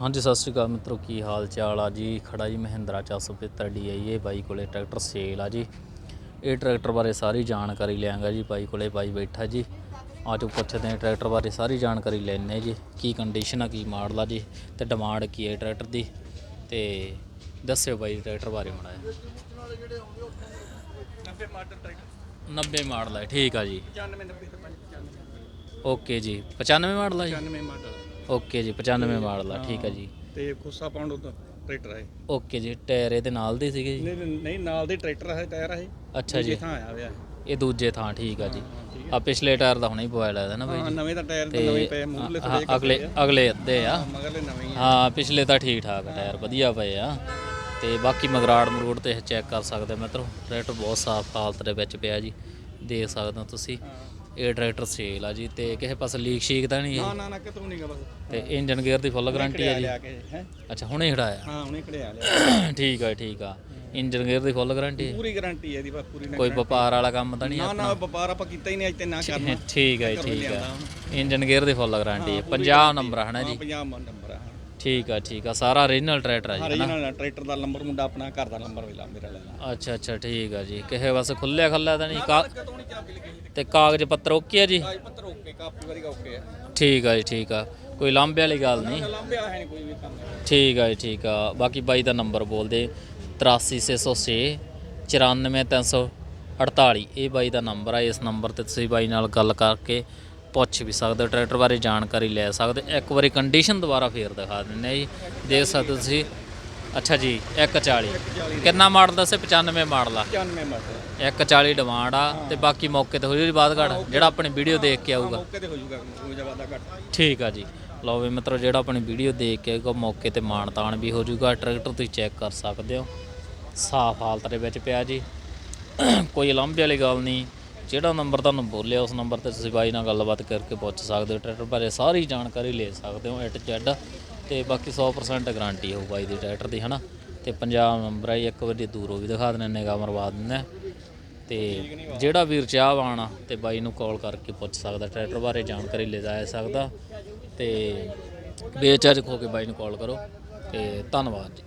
ਹਾਂਜੀ ਸਤਿ ਸ਼੍ਰੀ ਅਕਾਲ ਮਿੱਤਰੋ ਕੀ ਹਾਲ ਚਾਲ ਆ ਜੀ? ਖੜਾ ਜੀ ਮਹਿੰਦਰਾ 475 DI ਇਹ ਬਾਈ ਕੋਲੇ ਟਰੈਕਟਰ ਸੇਲ ਆ ਜੀ। ਇਹ ਟਰੈਕਟਰ ਬਾਰੇ ਸਾਰੀ ਜਾਣਕਾਰੀ ਲਿਆਂਗਾ ਜੀ ਬਾਈ ਕੋਲੇ ਬਾਈ ਬੈਠਾ ਜੀ। ਆਜੋ ਪੁੱਛਦੇ ਹਾਂ ਟਰੈਕਟਰ ਬਾਰੇ ਸਾਰੀ ਜਾਣਕਾਰੀ ਲੈਣੇ ਜੀ। ਕੀ ਕੰਡੀਸ਼ਨ ਆ ਕੀ ਮਾਡਲ ਆ ਜੀ ਤੇ ਡਿਮਾਂਡ ਕੀ ਹੈ ਟਰੈਕਟਰ ਦੀ ਤੇ ਦੱਸਿਓ ਬਾਈ ਟਰੈਕਟਰ ਬਾਰੇ ਮੜਾਇਆ 90 ਮਾਡਲ ਟਰੈਕਟਰ 90 ਮਾਡਲ ਹੈ ਠੀਕ ਆ ਜੀ। 95 90 ਤੇ 95 ਓਕੇ ਜੀ 95 ਮਾਡਲ ਆ ਜੀ? 95 ਮਾਡਲ। ਓਕੇ ਜੀ 95 ਮਾਡਲ ਆ ਠੀਕ ਆ ਜੀ। ਤੇ ਖੁੱਸਾ ਪਾਉਂਡ ਉਹਦਾ ਟਰੈਕਟਰ ਹੈ। ਓਕੇ ਜੀ ਟਾਇਰ ਇਹਦੇ ਨਾਲ ਦੇ ਸੀਗੇ ਜੀ? ਨਹੀਂ ਨਹੀਂ ਨਾਲ ਦੇ ਟਰੈਕਟਰ ਹੈ ਟਾਇਰ ਹੈ। ਅੱਛਾ ਜੀ। ਥਾਂ ਆਇਆ ਹੋਇਆ ਇਹ ਦੂਜੇ ਥਾਂ ਠੀਕ ਆ ਜੀ। ਆ ਪਿਛਲੇ ਟਾਇਰ ਦਾ ਹੁਣੇ ਹੀ ਪਵਾਇਆ ਲੱਗਦਾ ਨਾ ਬਾਈ ਹਾਂ ਨਵੇਂ ਤਾਂ ਟਾਇਰ ਤੇ ਨਵੇਂ ਪਏ ਮੂਹਰਲੇ ਥੋੜੇ ਅਗਲੇ ਅਗਲੇ ਅੱਧੇ ਆ। ਮਗਰਲੇ ਨਵੇਂ ਹੀ ਆ। ਹਾਂ ਪਿਛਲੇ ਤਾਂ ਠੀਕ ਠਾਕ ਆ ਟਾਇਰ ਵਧੀਆ ਪਏ ਆ। ਤੇ ਬਾਕੀ ਮਗਰਾੜ ਮਰੂੜ ਤੇ ਚੈੱਕ ਕਰ ਸਕਦੇ ਮਿੱਤਰੋ। ਟਰੈਕਟਰ ਬਹੁਤ ਸਾਫ਼ ਹਾਲਤ ਦੇ ਵਿੱਚ ਪਿਆ ਜੀ। ਦੇਖ ਸਕਦੇ ਹੋ ਤੁਸੀਂ। ਇਹ ਟਰੈਕਟਰ ਸੇਲ ਆ ਜੀ ਤੇ ਕਿਸੇ ਪਾਸੇ ਲੀਕ ਸ਼ੀਕ ਤਾਂ ਨਹੀਂ ਨਾ ਹੈ? ਨਾ ਨਾ ਕਿਤੋਂ ਨਹੀਂਗਾ ਬਸ। ਤੇ ਇੰਜਨ ਗੇਅਰ ਦੀ ਫੁੱਲ ਗਾਰੰਟੀ ਹੈ ਜੀ? ਲਿਆ ਕੇ ਹੈ? ਅੱਛਾ ਹੁਣੇ ਖੜਾਇਆ ਹਾਂ ਉਹਨੇ ਖੜਿਆ ਲਿਆ। ਠੀਕ ਆ ਠੀਕ ਆ। ਇੰਜਨ ਗੇਅਰ ਦੀ ਫੁੱਲ ਗਾਰੰਟੀ ਪੂਰੀ ਗਾਰੰਟੀ ਹੈ ਇਹਦੀ ਬਸ ਪੂਰੀ ਕੋਈ ਵਪਾਰ ਵਾਲਾ ਕੰਮ ਤਾਂ ਨਹੀਂ ਨਾ ਆਪਣਾ? ਨਾ ਵਪਾਰ ਆਪਾਂ ਕੀਤਾ ਹੀ ਨਹੀਂ ਅੱਜ ਤੇ ਨਾ ਕਰਨਾ। ਠੀਕ ਹੈ ਜੀ, ਠੀਕ ਹੈ। ਇੰਜਨ ਗੇਅਰ ਦੀ ਫੁੱਲ ਗਾਰੰਟੀ ਹੈ 50 ਨੰਬਰ ਹੈ ਨਾ ਜੀ? 50 ਨੰਬਰ। ਆ ਠੀਕ ਆ ਠੀਕ ਆ। ਸਾਰਾ ਓਰੀਜਨਲ ਟਰੈਕਟਰ ਆ ਜੀ ਹਰੇ ਨਾਲ ਟਰੈਕਟਰ ਦਾ ਨੰਬਰ ਮੁੰਡਾ ਆਪਣਾ ਘਰ ਦਾ ਨੰਬਰ ਵੇਲਾ ਮੇਰਾ ਲੈ ਲਾ ਅੱਛਾ ਅੱਛਾ ਠੀਕ ਆ ਜੀ। ਕਿਸੇ ਬਸ ਖੁੱਲਿਆ ਖੱਲਾ ਤਾਂ ਨਹੀਂ? ਕਾ ਤੇ ਕਾਗਜ਼ ਪੱਤਰ ਓਕੇ ਆ ਜੀ? ਕਾਜ ਪੱਤਰ ਓਕੇ ਕਾਪੀ ਵਾਰੀ ਓਕੇ ਆ। ਠੀਕ ਆ ਜੀ ਠੀਕ ਆ। ਕੋਈ ਲਾਂਬੇ ਵਾਲੀ ਗੱਲ ਨਹੀਂ? ਲੰਬੇ ਵਾਲਾ ਹੈ ਨਹੀਂ ਕੋਈ ਵੀ ਕੰਮ। ਠੀਕ ਆ ਜੀ ਠੀਕ ਆ। ਬਾਕੀ ਬਾਈ ਦਾ ਨੰਬਰ ਬੋਲਦੇ 83606 94348 ਇਹ ਬਾਈ ਦਾ ਨੰਬਰ ਆ ਇਸ ਨੰਬਰ ਤੇ ਤੁਸੀਂ ਬਾਈ ਨਾਲ ਗੱਲ ਕਰਕੇ ਪੁੱਛ ਵੀ ਸਕਦੇ ਹੋ ਟਰੈਕਟਰ ਬਾਰੇ ਜਾਣਕਾਰੀ ਲੈ ਸਕਦੇ। ਹੋ। ਇੱਕ ਵਾਰੀ ਕੰਡੀਸ਼ਨ ਦੁਬਾਰਾ ਫੇਰ ਦਿਖਾ ਦਿੰਦੇ ਜੀ। ਦੇਖ ਸਕਦੇ ਹੋ ਤੁਸੀਂ। ਅੱਛਾ ਜੀ 140 ਕਿੰਨਾ ਮਾਡਲ ਦੱਸੇ 95 ਮਾਡਲ ਆ। 95 ਮਤਲਬ 140 ਡਿਮਾਂਡ ਆ ਤੇ ਬਾਕੀ ਮੌਕੇ ਤੇ ਹੋ ਜੂਗੀ ਬਾਅਦ ਘੜ ਜਿਹੜਾ ਆਪਣੀ ਵੀਡੀਓ ਦੇਖ ਕੇ ਆਊਗਾ। ਓਕੇ ਤੇ ਹੋ ਜਾਊਗਾ ਕੋਈ ਜਵਾਬ ਦਾ ਘੱਟ। ਠੀਕ ਆ ਜੀ। ਲਓ ਵੀ ਮਿੱਤਰੋ ਜਿਹੜਾ ਆਪਣੀ ਵੀਡੀਓ ਦੇਖ ਕੇ ਆਊਗਾ ਮੌਕੇ ਤੇ ਮਾਣ ਤਾਣ ਵੀ ਹੋ ਜਾਊਗਾ ਟਰੈਕਟਰ ਤੁਸੀਂ ਚੈੱਕ ਕਰ ਸਕਦੇ ਹੋ। ਸਾਫ਼ ਹਾਲਤ ਦੇ ਵਿੱਚ ਪਿਆ ਜੀ। ਕੋਈ ਲਾਂਭੇ ਵਾਲੀ ਗੱਲ ਨਹੀਂ। ਜਿਹੜਾ ਨੰਬਰ ਤੁਹਾਨੂੰ ਬੋਲਿਆ, ਉਸ ਨੰਬਰ ਤੇ ਤੁਸੀਂ ਬਾਈ ਨਾਲ ਗੱਲਬਾਤ ਕਰਕੇ ਪੁੱਛ ਸਕਦੇ ਹੋ, ਟਰੈਕਟਰ ਬਾਰੇ ਸਾਰੀ ਜਾਣਕਾਰੀ ਲੈ ਸਕਦੇ ਹੋ ਐਟ ਜੈਡ ਤੇ ਬਾਕੀ 100% ਗਾਰੰਟੀ ਹੋਊ ਬਾਈ ਦੀ ਟਰੈਕਟਰ ਦੀ, ਹਨਾ? ਤੇ ਪੰਜਾਬ ਨੰਬਰ ਹੈ ਇੱਕ ਵਾਰੀ ਦੂਰੋਂ ਵੀ ਦਿਖਾ ਦਿੰਦੇ ਨਿਗਾਹ ਮਰਵਾ ਦਿੰਦੇ ਹਾਂ। ਤੇ ਜਿਹੜਾ ਵੀਰ ਚਾਹਵਾਨ ਆ, ਤੇ ਬਾਈ ਨੂੰ ਕਾਲ ਕਰਕੇ ਪੁੱਛ ਸਕਦਾ, ਟਰੈਕਟਰ ਬਾਰੇ ਜਾਣਕਾਰੀ ਲੈ ਜਾ ਸਕਦਾ। ਤੇ ਬੇਚਾਜ ਹੋ ਕੇ ਬਾਈ ਨੂੰ ਕਾਲ ਕਰੋ, ਤੇ ਧੰਨਵਾਦ ਜੀ।